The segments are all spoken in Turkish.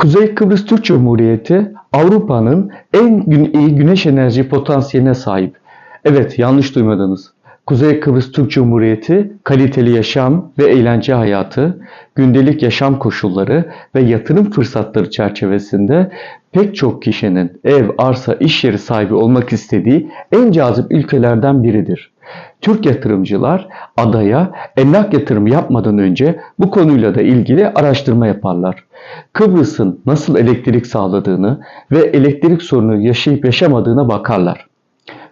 Kuzey Kıbrıs Türk Cumhuriyeti Avrupa'nın en iyi güneş enerji potansiyeline sahip. Evet yanlış duymadınız. Kuzey Kıbrıs Türk Cumhuriyeti kaliteli yaşam ve eğlence hayatı, gündelik yaşam koşulları ve yatırım fırsatları çerçevesinde pek çok kişinin ev, arsa, iş yeri sahibi olmak istediği en cazip ülkelerden biridir. Türk yatırımcılar adaya emlak yatırımı yapmadan önce bu konuyla da ilgili araştırma yaparlar. Kıbrıs'ın nasıl elektrik sağladığını ve elektrik sorunu yaşayıp yaşamadığına bakarlar.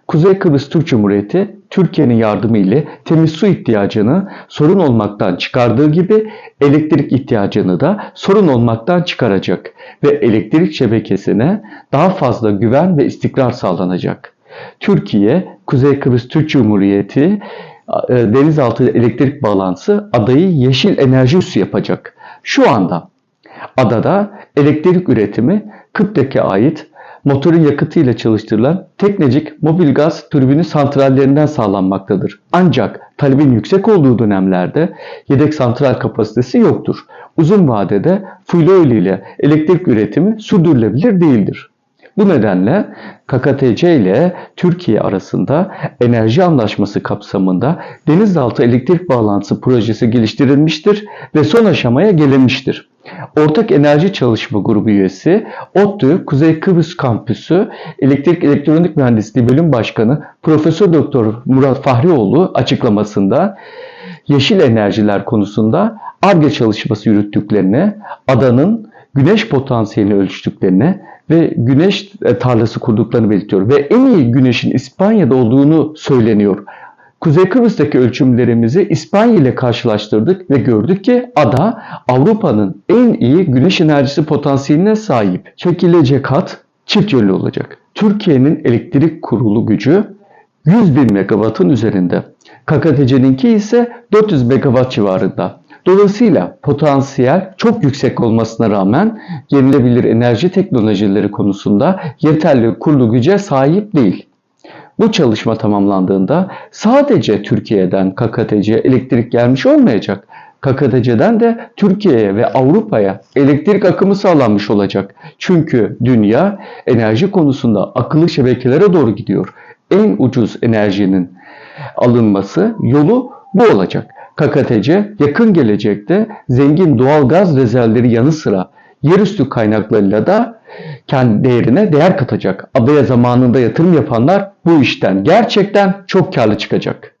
Kuzey Kıbrıs Türk Cumhuriyeti Türkiye'nin yardımı ile temiz su ihtiyacını sorun olmaktan çıkardığı gibi elektrik ihtiyacını da sorun olmaktan çıkaracak ve elektrik şebekesine daha fazla güven ve istikrar sağlanacak. Türkiye, Kuzey Kıbrıs Türk Cumhuriyeti e, denizaltı elektrik bağlantısı adayı yeşil enerji üssü yapacak. Şu anda Adada elektrik üretimi Kıptek'e ait motorun yakıtıyla çalıştırılan Teknecik mobil gaz türbini santrallerinden sağlanmaktadır. Ancak talebin yüksek olduğu dönemlerde yedek santral kapasitesi yoktur. Uzun vadede fuel ile elektrik üretimi sürdürülebilir değildir. Bu nedenle KKTC ile Türkiye arasında enerji anlaşması kapsamında denizaltı elektrik bağlantısı projesi geliştirilmiştir ve son aşamaya gelinmiştir. Ortak Enerji Çalışma Grubu üyesi ODTÜ Kuzey Kıbrıs Kampüsü Elektrik Elektronik Mühendisliği Bölüm Başkanı Profesör Doktor Murat Fahrioğlu açıklamasında yeşil enerjiler konusunda ARGE çalışması yürüttüklerini, adanın güneş potansiyelini ölçtüklerini ve güneş e, tarlası kurduklarını belirtiyor. Ve en iyi güneşin İspanya'da olduğunu söyleniyor. Kuzey Kıbrıs'taki ölçümlerimizi İspanya ile karşılaştırdık ve gördük ki ada Avrupa'nın en iyi güneş enerjisi potansiyeline sahip. Çekilecek hat çift yönlü olacak. Türkiye'nin elektrik kurulu gücü 100 bin megawattın üzerinde. KKTC'ninki ise 400 megawatt civarında. Dolayısıyla potansiyel çok yüksek olmasına rağmen yenilebilir enerji teknolojileri konusunda yeterli kurulu güce sahip değil. Bu çalışma tamamlandığında sadece Türkiye'den KKTC'ye elektrik gelmiş olmayacak. KKTC'den de Türkiye'ye ve Avrupa'ya elektrik akımı sağlanmış olacak. Çünkü dünya enerji konusunda akıllı şebekelere doğru gidiyor. En ucuz enerjinin alınması yolu bu olacak. KKTC yakın gelecekte zengin doğal gaz rezervleri yanı sıra yerüstü kaynaklarıyla da kendi değerine değer katacak. Adaya zamanında yatırım yapanlar bu işten gerçekten çok karlı çıkacak.